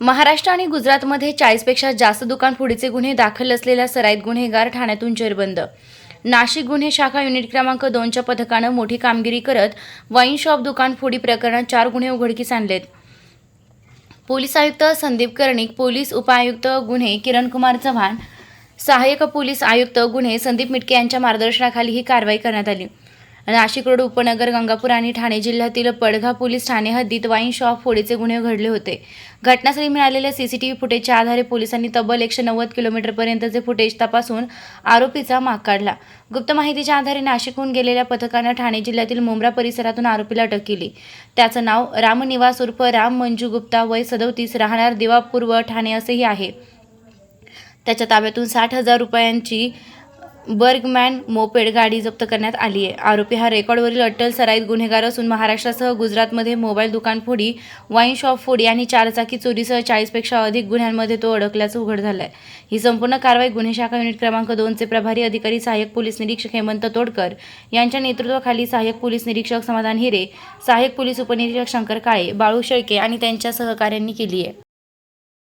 महाराष्ट्र आणि गुजरातमध्ये चाळीसपेक्षा जास्त दुकानफोडीचे गुन्हे दाखल असलेल्या सराईत गुन्हेगार ठाण्यातून जेरबंद. नाशिक गुन्हे शाखा युनिट क्रमांक दोनच्या पथकानं मोठी कामगिरी करत वाईन शॉप दुकानफोडी प्रकरणात चार गुन्हे उघडकीस आणलेत. पोलीस आयुक्त संदीप कर्णिक पोलीस उपायुक्त गुन्हे किरणकुमार चव्हाण सहाय्यक पोलीस आयुक्त गुन्हे संदीप मिटके यांच्या मार्गदर्शनाखाली ही कारवाई करण्यात आली. नाशिक रोड उपनगर गंगापूर आणि ठाणे जिल्ह्यातील पडघा पोलीस ठाणे हद्दीत वाईन शॉप फोडीचे गुन्हे घडले होते. घटनास्थळी मिळालेल्या सीसीटीव्ही फुटेजच्या आधारे पोलिसांनी तब्बल एकशे नव्वद किलोमीटरपर्यंतचे फुटेज तपासून आरोपीचा माग काढला. गुप्त माहितीच्या आधारे नाशिकहून गेलेल्या पथकानं ठाणे जिल्ह्यातील मुंब्रा परिसरातून आरोपीला अटक केली. त्याचं नाव रामनिवास उर्फ राम मंजू गुप्ता वय सदोतीस राहणार दिवापूर व ठाणे असेही आहे. त्याच्या ताब्यातून साठ हजार रुपयांची बर्गमॅन मोपेड गाडी जप्त करण्यात आली आहे. आरोपी हा रेकॉर्डवरील अट्टल सराईत गुन्हेगार असून महाराष्ट्रासह गुजरातमध्ये मोबाईल दुकान फोडी वाईन शॉप फोडी आणि चारचाकी चोरीसह चाळीसपेक्षा अधिक गुन्ह्यांमध्ये तो अडकल्याचं उघड झालं आहे ही संपूर्ण कारवाई गुन्हे शाखा युनिट क्रमांक दोनचे प्रभारी अधिकारी सहाय्यक पोलीस निरीक्षक हेमंत तोडकर यांच्या नेतृत्वाखाली सहाय्यक पोलीस निरीक्षक समाधान हिरे सहाय्यक पोलीस उपनिरीक्षक शंकर काळे बाळू शेळके आणि त्यांच्या सहकाऱ्यांनी केली आहे.